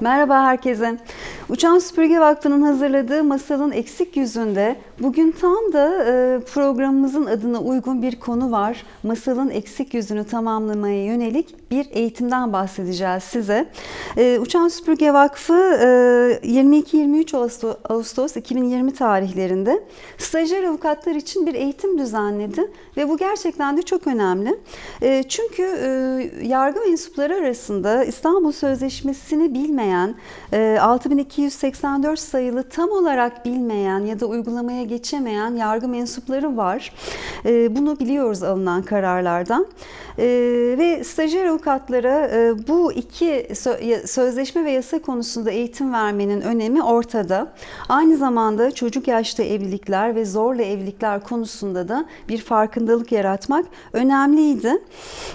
Merhaba herkese. Uçan Süpürge Vakfı'nın hazırladığı Masalın Eksik Yüzünde bugün tam da e, programımızın adına uygun bir konu var. Masalın eksik yüzünü tamamlamaya yönelik bir eğitimden bahsedeceğiz size. E, Uçan Süpürge Vakfı e, 22-23 Ağustos 2020 tarihlerinde stajyer avukatlar için bir eğitim düzenledi ve bu gerçekten de çok önemli. Çünkü yargı mensupları arasında İstanbul Sözleşmesi'ni bilmeyen 6002 284 sayılı tam olarak bilmeyen ya da uygulamaya geçemeyen yargı mensupları var. Ee, bunu biliyoruz alınan kararlardan. Ee, ve stajyer avukatlara e, bu iki sözleşme ve yasa konusunda eğitim vermenin önemi ortada. Aynı zamanda çocuk yaşta evlilikler ve zorla evlilikler konusunda da bir farkındalık yaratmak önemliydi.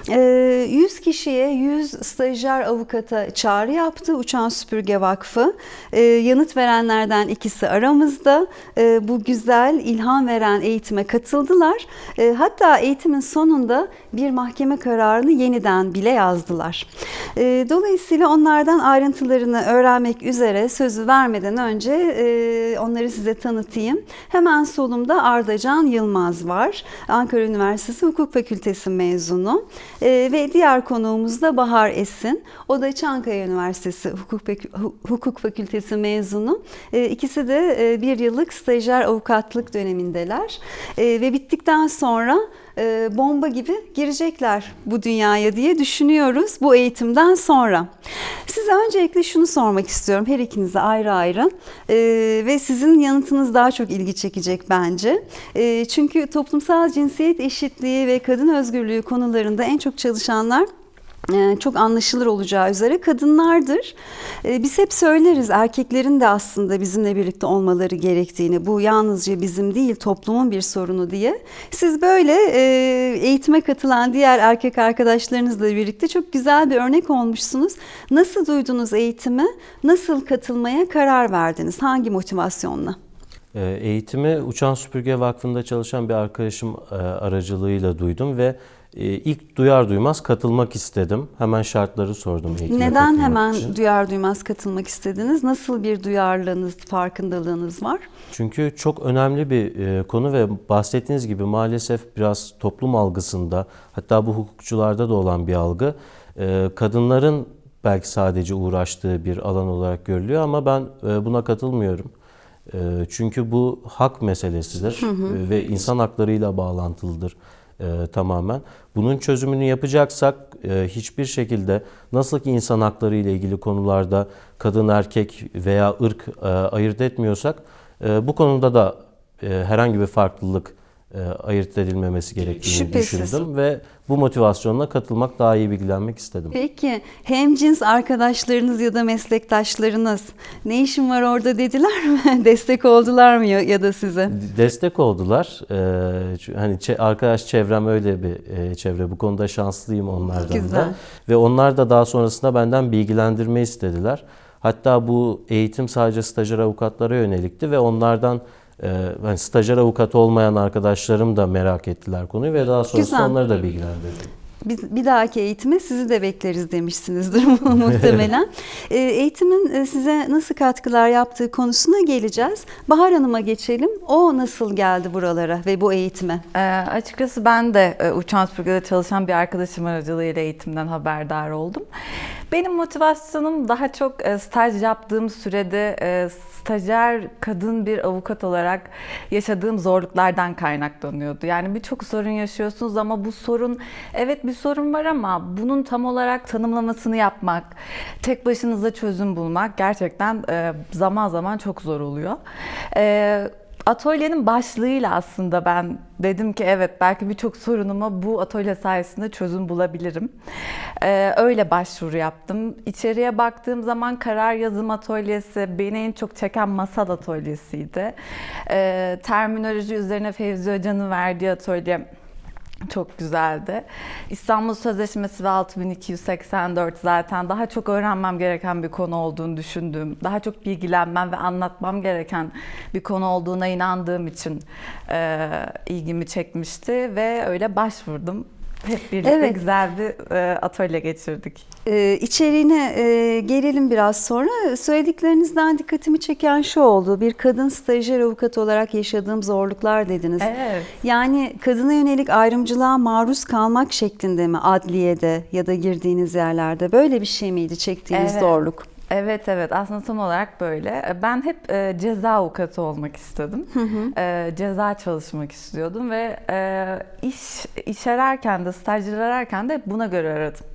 Ee, 100 kişiye 100 stajyer avukata çağrı yaptı Uçan Süpürge Vakfı. E, yanıt verenlerden ikisi aramızda. E, bu güzel, ilham veren eğitime katıldılar. E, hatta eğitimin sonunda bir mahkeme kararını yeniden bile yazdılar. E, dolayısıyla onlardan ayrıntılarını öğrenmek üzere sözü vermeden önce e, onları size tanıtayım. Hemen solumda Ardacan Yılmaz var. Ankara Üniversitesi Hukuk Fakültesi mezunu. E, ve diğer konuğumuz da Bahar Esin. O da Çankaya Üniversitesi Hukuk, Hukuk Fakültesi mezunu. E, ikisi de e, bir yıllık stajyer avukatlık dönemindeler. E, ve bittikten sonra bomba gibi girecekler bu dünyaya diye düşünüyoruz bu eğitimden sonra. Size öncelikle şunu sormak istiyorum her ikinize ayrı ayrı ve sizin yanıtınız daha çok ilgi çekecek bence. Çünkü toplumsal cinsiyet eşitliği ve kadın özgürlüğü konularında en çok çalışanlar çok anlaşılır olacağı üzere kadınlardır. E, Biz hep söyleriz erkeklerin de aslında bizimle birlikte olmaları gerektiğini, bu yalnızca bizim değil toplumun bir sorunu diye. Siz böyle e, eğitime katılan diğer erkek arkadaşlarınızla birlikte çok güzel bir örnek olmuşsunuz. Nasıl duydunuz eğitimi? Nasıl katılmaya karar verdiniz? Hangi motivasyonla? Eğitimi Uçan Süpürge Vakfı'nda çalışan bir arkadaşım e, aracılığıyla duydum ve e, ilk duyar duymaz katılmak istedim. Hemen şartları sordum Neden hemen için. duyar duymaz katılmak istediniz? Nasıl bir duyarlılığınız, farkındalığınız var? Çünkü çok önemli bir e, konu ve bahsettiğiniz gibi maalesef biraz toplum algısında hatta bu hukukçularda da olan bir algı. E, Kadınların belki sadece uğraştığı bir alan olarak görülüyor ama ben e, buna katılmıyorum. Çünkü bu hak meselesidir e, ve insan haklarıyla bağlantılıdır e, tamamen. Bunun çözümünü yapacaksak e, hiçbir şekilde nasıl ki insan hakları ile ilgili konularda kadın erkek veya ırk e, ayırt etmiyorsak e, bu konuda da e, herhangi bir farklılık e, ayırt edilmemesi gerektiğini Şüphesiz. düşündüm ve bu motivasyonla katılmak daha iyi bilgilenmek istedim. Peki hemcins arkadaşlarınız ya da meslektaşlarınız ne işin var orada dediler mi? Destek oldular mı ya, da size? Destek oldular. Ee, hani arkadaş çevrem öyle bir e, çevre. Bu konuda şanslıyım onlardan Güzel. da. Ve onlar da daha sonrasında benden bilgilendirme istediler. Hatta bu eğitim sadece stajyer avukatlara yönelikti ve onlardan e, hani stajyer avukat olmayan arkadaşlarım da merak ettiler konuyu ve daha Güzel. onları da bilgilendirdim. Biz bir dahaki eğitime sizi de bekleriz demişsinizdir muhtemelen. Ee, Eğitimin e, size nasıl katkılar yaptığı konusuna geleceğiz. Bahar Hanım'a geçelim. O nasıl geldi buralara ve bu eğitime? Ee, açıkçası ben de e, uçan süpürgede çalışan bir arkadaşım aracılığıyla eğitimden haberdar oldum. Benim motivasyonum daha çok e, staj yaptığım sürede e, stajyer kadın bir avukat olarak yaşadığım zorluklardan kaynaklanıyordu. Yani birçok sorun yaşıyorsunuz ama bu sorun evet bir sorun var ama bunun tam olarak tanımlamasını yapmak, tek başınıza çözüm bulmak gerçekten e, zaman zaman çok zor oluyor. E, Atölyenin başlığıyla aslında ben dedim ki evet belki birçok sorunuma bu atölye sayesinde çözüm bulabilirim. Ee, öyle başvuru yaptım. İçeriye baktığım zaman karar yazım atölyesi beni en çok çeken masal atölyesiydi. Ee, terminoloji üzerine Fevzi Hoca'nın verdiği atölye çok güzeldi. İstanbul Sözleşmesi ve 6284 zaten daha çok öğrenmem gereken bir konu olduğunu düşündüğüm, daha çok bilgilenmem ve anlatmam gereken bir konu olduğuna inandığım için e, ilgimi çekmişti ve öyle başvurdum. Hep birlikte Evet. güzel bir e, atölye geçirdik. Ee, içeriğine e, gelelim biraz sonra. Söylediklerinizden dikkatimi çeken şu oldu. Bir kadın stajyer avukat olarak yaşadığım zorluklar dediniz. Evet. Yani kadına yönelik ayrımcılığa maruz kalmak şeklinde mi adliyede ya da girdiğiniz yerlerde böyle bir şey miydi çektiğiniz Evet. zorluk? Evet evet aslında tam olarak böyle. Ben hep e, ceza avukatı olmak istedim. E, ceza çalışmak istiyordum ve e, iş iş ararken de staj ararken de hep buna göre aradım.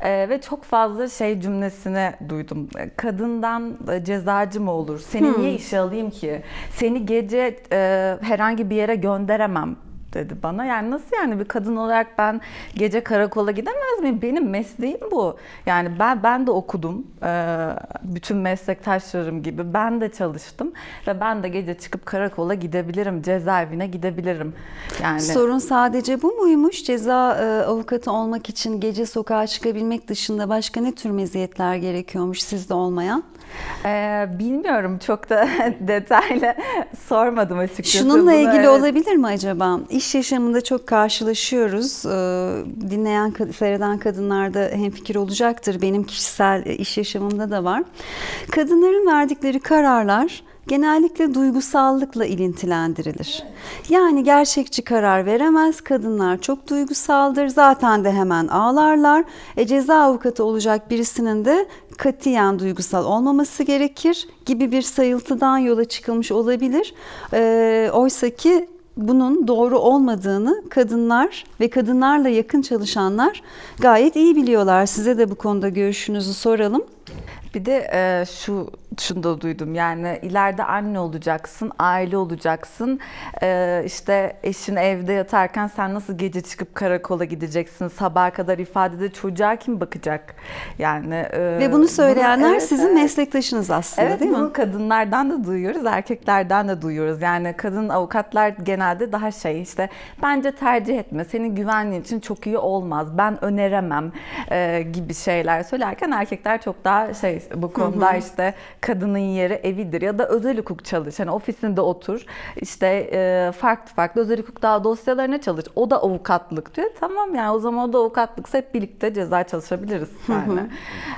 E, ve çok fazla şey cümlesini duydum. E, Kadından e, cezacı mı olur? Seni niye işe alayım ki? Seni gece e, herhangi bir yere gönderemem dedi bana. Yani nasıl yani bir kadın olarak ben gece karakola gidemez miyim? Benim mesleğim bu. Yani ben ben de okudum. Ee, bütün meslektaşlarım gibi ben de çalıştım ve ben de gece çıkıp karakola gidebilirim, cezaevine gidebilirim. Yani Sorun sadece bu muymuş? Ceza e, avukatı olmak için gece sokağa çıkabilmek dışında başka ne tür meziyetler gerekiyormuş sizde olmayan? Ee, bilmiyorum çok da detaylı sormadım açıkçası. Şununla bunu, ilgili evet. olabilir mi acaba? İş yaşamında çok karşılaşıyoruz. Ee, Dinleyen, seyreden kadınlar da hemfikir olacaktır. Benim kişisel e, iş yaşamımda da var. Kadınların verdikleri kararlar genellikle duygusallıkla ilintilendirilir. Yani gerçekçi karar veremez. Kadınlar çok duygusaldır. Zaten de hemen ağlarlar. E, ceza avukatı olacak birisinin de katiyen duygusal olmaması gerekir gibi bir sayıltıdan yola çıkılmış olabilir. E, Oysa ki bunun doğru olmadığını kadınlar ve kadınlarla yakın çalışanlar gayet iyi biliyorlar. Size de bu konuda görüşünüzü soralım. Bir de e, şu şunu da duydum yani ileride anne olacaksın, aile olacaksın. E, işte eşin evde yatarken sen nasıl gece çıkıp karakola gideceksin? Sabaha kadar ifadede çocuğa kim bakacak? Yani e, Ve bunu söyleyenler evet, sizin evet. meslektaşınız aslında Evet değil mi? bunu kadınlardan da duyuyoruz, erkeklerden de duyuyoruz. Yani kadın avukatlar genelde daha şey işte bence tercih etme, senin güvenliğin için çok iyi olmaz, ben öneremem e, gibi şeyler söylerken erkekler çok daha şey bu konuda işte kadının yeri evidir ya da özel hukuk çalış. Hani ofisinde otur işte e, farklı farklı özel hukuk daha dosyalarına çalış. O da avukatlık diyor. Tamam yani o zaman o da avukatlıksa hep birlikte ceza çalışabiliriz yani.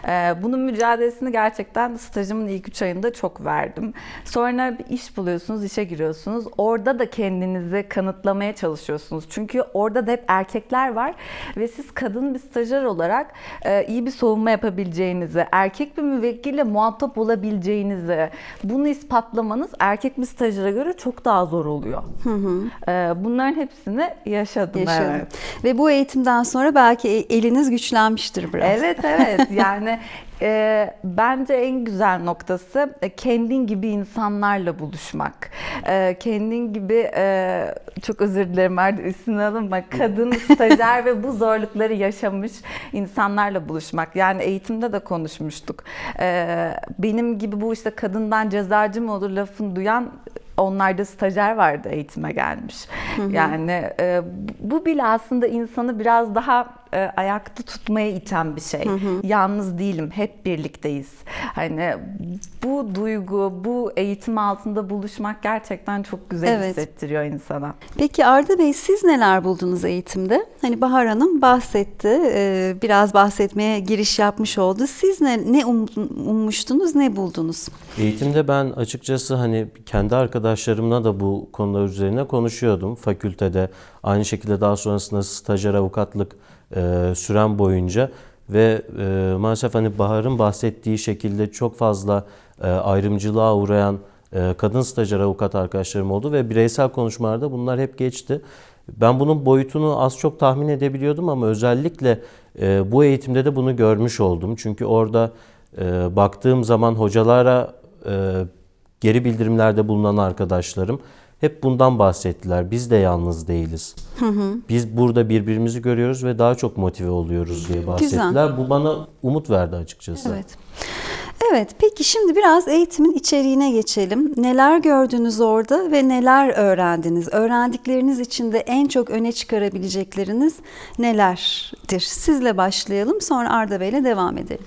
E, bunun mücadelesini gerçekten stajımın ilk üç ayında çok verdim. Sonra bir iş buluyorsunuz, işe giriyorsunuz. Orada da kendinizi kanıtlamaya çalışıyorsunuz. Çünkü orada da hep erkekler var ve siz kadın bir stajyer olarak e, iyi bir savunma yapabileceğinizi, erkek bir müvekkille muhatap olabileceğinizi, bunu ispatlamanız erkek bir stajyere göre çok daha zor oluyor. E, bunların hepsini yaşadım. Yaşadım. Evet. Ve bu eğitimden sonra belki e- eliniz güçlenmiştir biraz. Evet evet yani e, bence en güzel noktası e, kendin gibi insanlarla buluşmak. E, kendin gibi e, çok özür dilerim artık üstüne alınma kadın stajyer ve bu zorlukları yaşamış insanlarla buluşmak. Yani eğitimde de konuşmuştuk. E, benim gibi bu işte kadından cezacı mı olur lafını duyan onlarda stajyer vardı eğitime gelmiş. Yani e, bu bile aslında insanı biraz daha e, ayakta tutmaya iten bir şey. Yalnız değilim, hep birlikteyiz. Hani bu duygu, bu eğitim altında buluşmak gerçekten çok güzel Evet. hissettiriyor insana. Peki Arda Bey siz neler buldunuz eğitimde? Hani Bahar Hanım bahsetti, e, biraz bahsetmeye giriş yapmış oldu. Siz ne, ne um- ummuştunuz, ne buldunuz? Eğitimde ben açıkçası hani kendi arkadaşlarımla da bu konular üzerine konuşuyordum fakültede. Aynı şekilde daha sonrasında stajyer avukatlık e, süren boyunca ve e, maalesef hani Bahar'ın bahsettiği şekilde çok fazla e, ayrımcılığa uğrayan e, kadın stajyer avukat arkadaşlarım oldu ve bireysel konuşmalarda bunlar hep geçti. Ben bunun boyutunu az çok tahmin edebiliyordum ama özellikle e, bu eğitimde de bunu görmüş oldum. Çünkü orada e, baktığım zaman hocalara e, geri bildirimlerde bulunan arkadaşlarım hep bundan bahsettiler. Biz de yalnız değiliz. Biz burada birbirimizi görüyoruz ve daha çok motive oluyoruz diye bahsettiler. Bu bana umut verdi açıkçası. Evet. Evet, peki şimdi biraz eğitimin içeriğine geçelim. Neler gördünüz orada ve neler öğrendiniz? Öğrendikleriniz içinde en çok öne çıkarabilecekleriniz nelerdir? Sizle başlayalım, sonra Arda Bey'le devam edelim.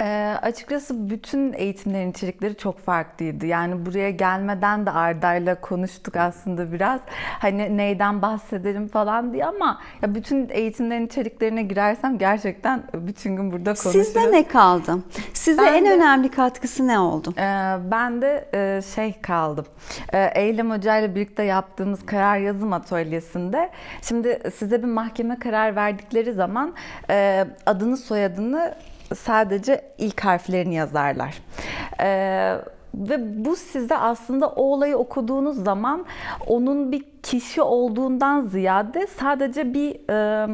Ee, açıkçası bütün eğitimlerin içerikleri çok farklıydı. Yani buraya gelmeden de Arda'yla konuştuk aslında biraz. Hani neyden bahsedelim falan diye ama ya bütün eğitimlerin içeriklerine girersem gerçekten bütün gün burada konuşuruz. Sizde ne kaldı? Size Ben en de- önemli katkısı ne oldu? Ee, ben de e, şey kaldım. Ee, Eylem Hoca ile birlikte yaptığımız karar yazım atölyesinde şimdi size bir mahkeme karar verdikleri zaman e, adını soyadını sadece ilk harflerini yazarlar. Ee, ve bu size aslında o olayı okuduğunuz zaman onun bir kişi olduğundan ziyade sadece bir e,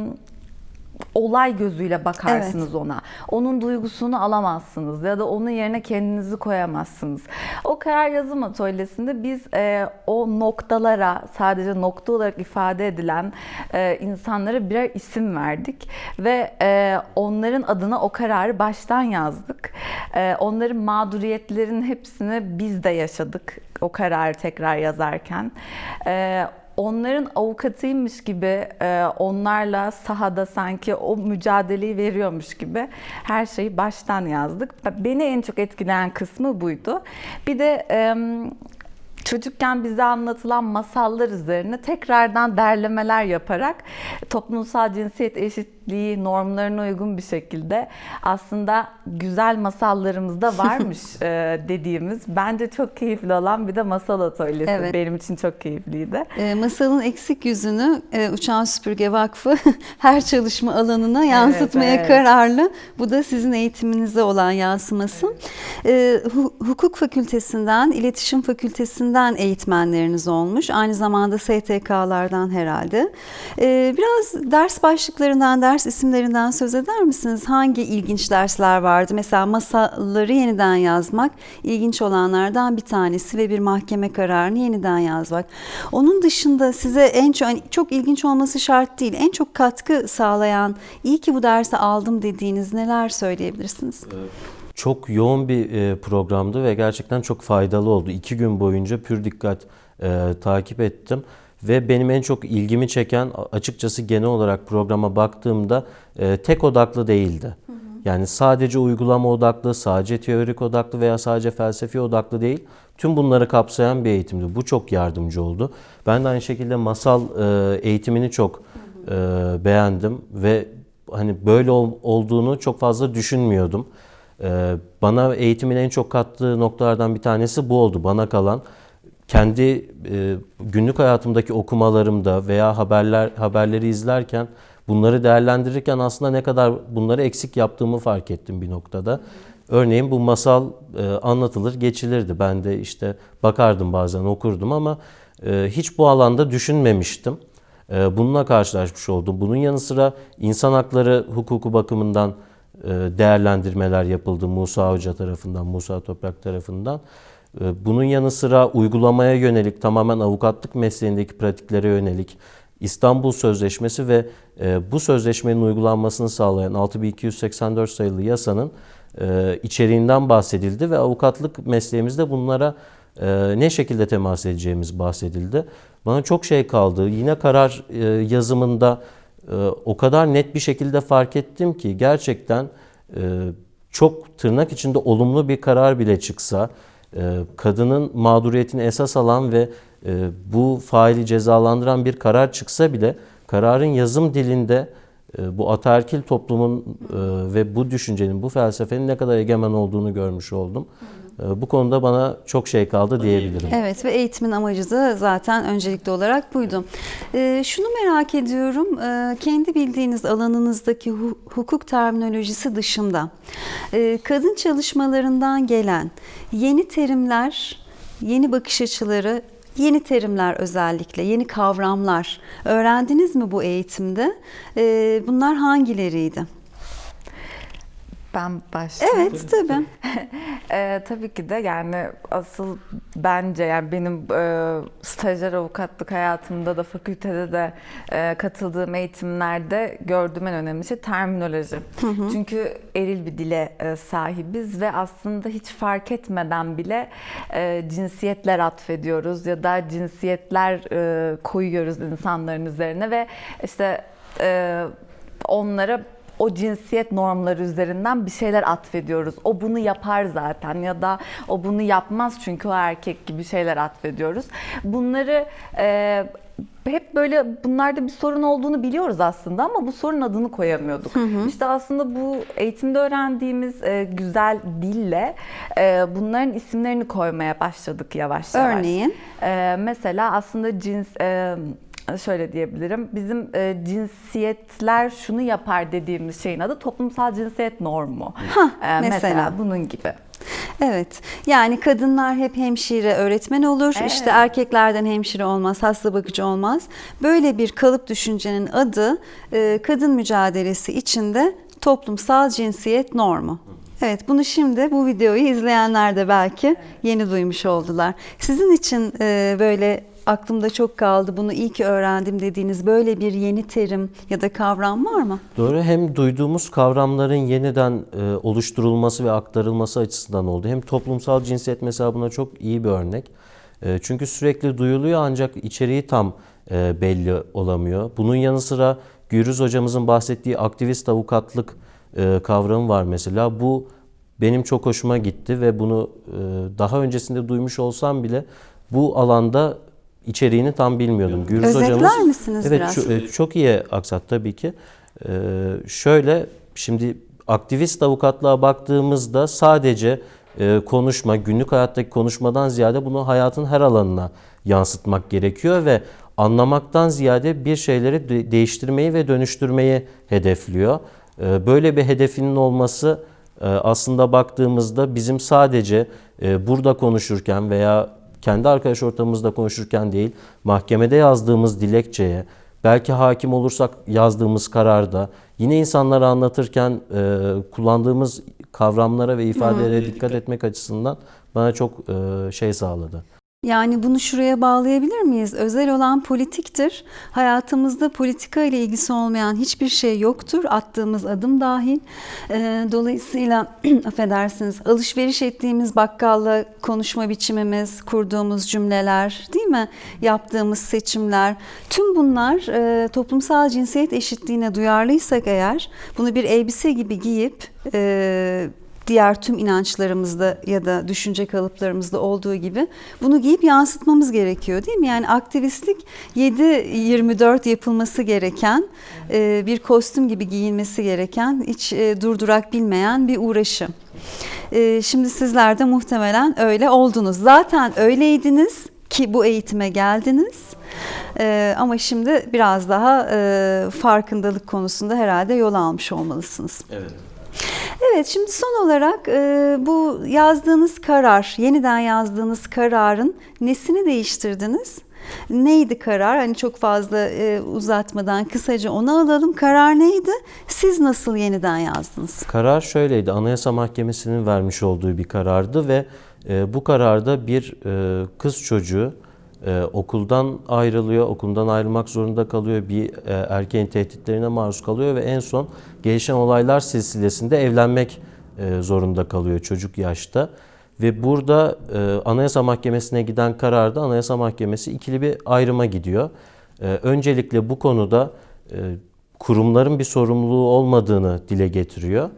olay gözüyle bakarsınız ona. Onun duygusunu alamazsınız ya da onun yerine kendinizi koyamazsınız. O karar yazım atölyesinde biz e, o noktalara sadece nokta olarak ifade edilen e, insanlara birer isim verdik ve e, onların adına o kararı baştan yazdık. E, onların mağduriyetlerin hepsini biz de yaşadık o kararı tekrar yazarken. E, onların avukatıymış gibi e, onlarla sahada sanki o mücadeleyi veriyormuş gibi her şeyi baştan yazdık. Beni en çok etkileyen kısmı buydu. Bir de çocukken bize anlatılan masallar üzerine tekrardan derlemeler yaparak toplumsal cinsiyet eşitliği normlarına uygun bir şekilde aslında güzel masallarımız da varmış e, dediğimiz bence çok keyifli olan bir de masal atölyesi Evet. benim için çok keyifliydi. E, masalın eksik yüzünü e, Uçan Süpürge Vakfı her çalışma alanına yansıtmaya evet. kararlı. Bu da sizin eğitiminize olan yansıması. E, hu- hukuk fakültesinden, iletişim fakültesinden eğitmenleriniz olmuş. Aynı zamanda STK'lardan herhalde. E, biraz ders başlıklarından, ders isimlerinden söz eder misiniz? Hangi ilginç dersler vardı? Mesela masalları yeniden yazmak ilginç olanlardan bir tanesi ve bir mahkeme kararını yeniden yazmak. Onun dışında size en çok hani çok ilginç olması şart değil. En çok katkı sağlayan, iyi ki bu dersi aldım dediğiniz neler söyleyebilirsiniz? Çok yoğun bir e, programdı ve gerçekten çok faydalı oldu. İki gün boyunca pür dikkat e, takip ettim. Ve benim en çok ilgimi çeken açıkçası genel olarak programa baktığımda e, tek odaklı değildi. Yani sadece uygulama odaklı, sadece teorik odaklı veya sadece felsefi odaklı değil. Tüm bunları kapsayan bir eğitimdi. Bu çok yardımcı oldu. Ben de aynı şekilde masal e, eğitimini çok e, beğendim ve hani böyle ol- olduğunu çok fazla düşünmüyordum. Ee, bana eğitimin en çok kattığı noktalardan bir tanesi bu oldu. Bana kalan kendi e, günlük hayatımdaki okumalarımda veya haberler haberleri izlerken bunları değerlendirirken aslında ne kadar bunları eksik yaptığımı fark ettim bir noktada. Örneğin bu masal e, anlatılır geçilirdi. Ben de işte bakardım bazen okurdum ama e, hiç bu alanda düşünmemiştim. E, bununla karşılaşmış oldum. Bunun yanı sıra insan hakları hukuku bakımından e, değerlendirmeler yapıldı Musa Hoca tarafından, Musa Toprak tarafından. E, Bunun yanı sıra uygulamaya yönelik, tamamen avukatlık mesleğindeki pratiklere yönelik İstanbul Sözleşmesi ve e, bu sözleşmenin uygulanmasını sağlayan 6284 sayılı yasanın e, içeriğinden bahsedildi ve avukatlık mesleğimizde bunlara e, ne şekilde temas edeceğimiz bahsedildi. Bana çok şey kaldı. Yine karar yazımında o kadar net bir şekilde fark ettim ki gerçekten çok tırnak içinde olumlu bir karar bile çıksa kadının mağduriyetini esas alan ve e, bu faili cezalandıran bir karar çıksa bile kararın yazım dilinde bu ataerkil toplumun e, ve bu düşüncenin, bu felsefenin ne kadar egemen olduğunu görmüş oldum. E, Bu konuda bana çok şey kaldı diyebilirim. Evet ve eğitimin amacı da zaten öncelikli olarak buydu. Ee, şunu merak ediyorum, ee, kendi bildiğiniz alanınızdaki hu- hukuk terminolojisi dışında ee, kadın çalışmalarından gelen yeni terimler, yeni bakış açıları, yeni terimler özellikle, yeni kavramlar öğrendiniz mi bu eğitimde? Ee, bunlar hangileriydi? Ben başlayayım. Evet tabii. Ee, tabii ki de yani asıl bence yani benim e, stajyer avukatlık hayatımda da fakültede de e, katıldığım eğitimlerde gördüğüm en önemli şey terminoloji. Çünkü eril bir dile e, sahibiz ve aslında hiç fark etmeden bile e, cinsiyetler atfediyoruz ya da cinsiyetler e, koyuyoruz insanların üzerine ve işte e, onlara o cinsiyet normları üzerinden bir şeyler atfediyoruz. O bunu yapar zaten ya da o bunu yapmaz çünkü o erkek gibi şeyler atfediyoruz. Bunları e, hep böyle bunlarda bir sorun olduğunu biliyoruz aslında ama bu sorun adını koyamıyorduk. İşte aslında bu eğitimde öğrendiğimiz e, güzel dille e, bunların isimlerini koymaya başladık yavaş yavaş. Örneğin? E, mesela aslında cins e, şöyle diyebilirim. Bizim e, cinsiyetler şunu yapar dediğimiz şeyin adı toplumsal cinsiyet normu. E, mesela. bunun gibi. Evet. Yani kadınlar hep hemşire, öğretmen olur. Evet. İşte erkeklerden hemşire olmaz, hasta bakıcı olmaz. Böyle bir kalıp düşüncenin adı e, kadın mücadelesi içinde toplumsal cinsiyet normu. Evet, bunu şimdi bu videoyu izleyenler de belki yeni duymuş oldular. Sizin için e, böyle aklımda çok kaldı, bunu iyi ki öğrendim dediğiniz böyle bir yeni terim ya da kavram var mı? Doğru hem duyduğumuz kavramların yeniden e, oluşturulması ve aktarılması açısından oldu. Hem toplumsal cinsiyet mesela buna çok iyi bir örnek. E, çünkü sürekli duyuluyor ancak içeriği tam e, belli olamıyor. Bunun yanı sıra Gürüz hocamızın bahsettiği aktivist avukatlık kavramı var mesela. Bu benim çok hoşuma gitti ve bunu daha öncesinde duymuş olsam bile bu alanda içeriğini tam bilmiyordum. Gürüz Özetler misiniz evet, biraz? ço- e, çok iyi aksat tabii ki. Ee, şöyle şimdi aktivist avukatlığa baktığımızda sadece e, konuşma, günlük hayattaki konuşmadan ziyade bunu hayatın her alanına yansıtmak gerekiyor ve anlamaktan ziyade bir şeyleri de- değiştirmeyi ve dönüştürmeyi hedefliyor. Ee, böyle bir hedefinin olması e, aslında baktığımızda bizim sadece e, burada konuşurken veya kendi arkadaş ortamımızda konuşurken değil, mahkemede yazdığımız dilekçeye, belki hakim olursak yazdığımız kararda, yine insanlara anlatırken e, kullandığımız kavramlara ve ifadelere dikkat etmek açısından bana çok e, şey sağladı. Yani bunu şuraya bağlayabilir miyiz? Özel olan politiktir. Hayatımızda politika ile ilgisi olmayan hiçbir şey yoktur. Attığımız adım dahil. Ee, dolayısıyla affedersiniz alışveriş ettiğimiz bakkalla konuşma biçimimiz, kurduğumuz cümleler, değil mi? Yaptığımız seçimler. Tüm bunlar e, toplumsal cinsiyet eşitliğine duyarlıysak eğer bunu bir elbise gibi giyip e, diğer tüm inançlarımızda ya da düşünce kalıplarımızda olduğu gibi bunu giyip yansıtmamız gerekiyor değil mi? Yani aktivistlik 7-24 yapılması gereken e, bir kostüm gibi giyinmesi gereken hiç e, durdurak bilmeyen bir uğraşı. E, Şimdi sizler de muhtemelen öyle oldunuz. Zaten öyleydiniz ki bu eğitime geldiniz. E, ama şimdi biraz daha e, farkındalık konusunda herhalde yol almış olmalısınız. Evet. Evet şimdi son olarak e, bu yazdığınız karar, yeniden yazdığınız kararın nesini değiştirdiniz? Neydi karar? Hani çok fazla e, uzatmadan kısaca onu alalım. Karar neydi? Siz nasıl yeniden yazdınız? Karar şöyleydi. Anayasa Mahkemesi'nin vermiş olduğu bir karardı ve e, bu kararda bir e, kız çocuğu e, okuldan ayrılıyor, okuldan ayrılmak zorunda kalıyor, bir e, erkeğin tehditlerine maruz kalıyor ve en son gelişen olaylar silsilesinde evlenmek e, zorunda kalıyor çocuk yaşta. Ve burada e, Anayasa Mahkemesi'ne giden kararda Anayasa Mahkemesi ikili bir ayrıma gidiyor. E, öncelikle bu konuda e, kurumların bir sorumluluğu olmadığını dile getiriyor.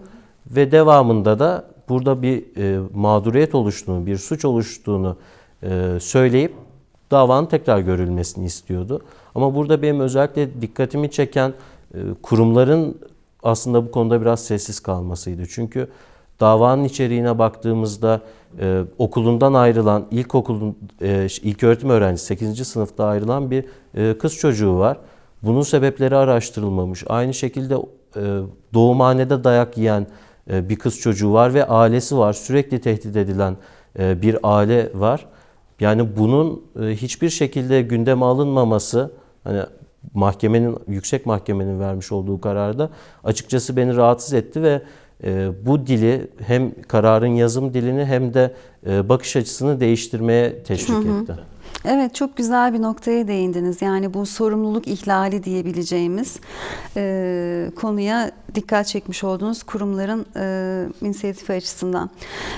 Ve devamında da burada bir e, mağduriyet oluştuğunu, bir suç oluştuğunu e, söyleyip davanın tekrar görülmesini istiyordu. Ama burada benim özellikle dikkatimi çeken e, kurumların aslında bu konuda biraz sessiz kalmasıydı. Çünkü davanın içeriğine baktığımızda e, okulundan ayrılan ilkokulun e, ilk öğretim öğrencisi 8. sınıfta ayrılan bir e, kız çocuğu var. Bunun sebepleri araştırılmamış. Aynı şekilde doğumhanede dayak yiyen bir kız çocuğu var ve ailesi var. Sürekli tehdit edilen bir aile var. Yani bunun e, hiçbir şekilde gündeme alınmaması hani mahkemenin yüksek mahkemenin vermiş olduğu kararda açıkçası beni rahatsız etti ve e, bu dili hem kararın yazım dilini hem de e, bakış açısını değiştirmeye teşvik etti. Evet çok güzel bir noktaya değindiniz. Yani bu sorumluluk ihlali diyebileceğimiz e, konuya dikkat çekmiş olduğunuz kurumların e, inisiyatifi açısından.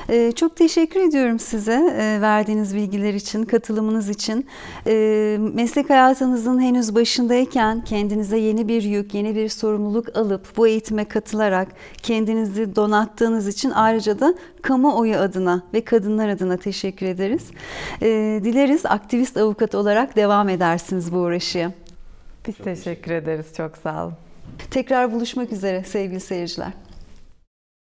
E, çok teşekkür ediyorum size e, verdiğiniz bilgiler için, katılımınız için. E, meslek hayatınızın henüz başındayken kendinize yeni bir yük, yeni bir sorumluluk alıp bu eğitime katılarak kendinizi donattığınız için ayrıca da kamuoyu adına ve kadınlar adına teşekkür ederiz. E, dileriz aktivist avukat olarak devam edersiniz bu uğraşıya. Biz teşekkür ederiz. Çok sağ olun. Tekrar buluşmak üzere sevgili seyirciler.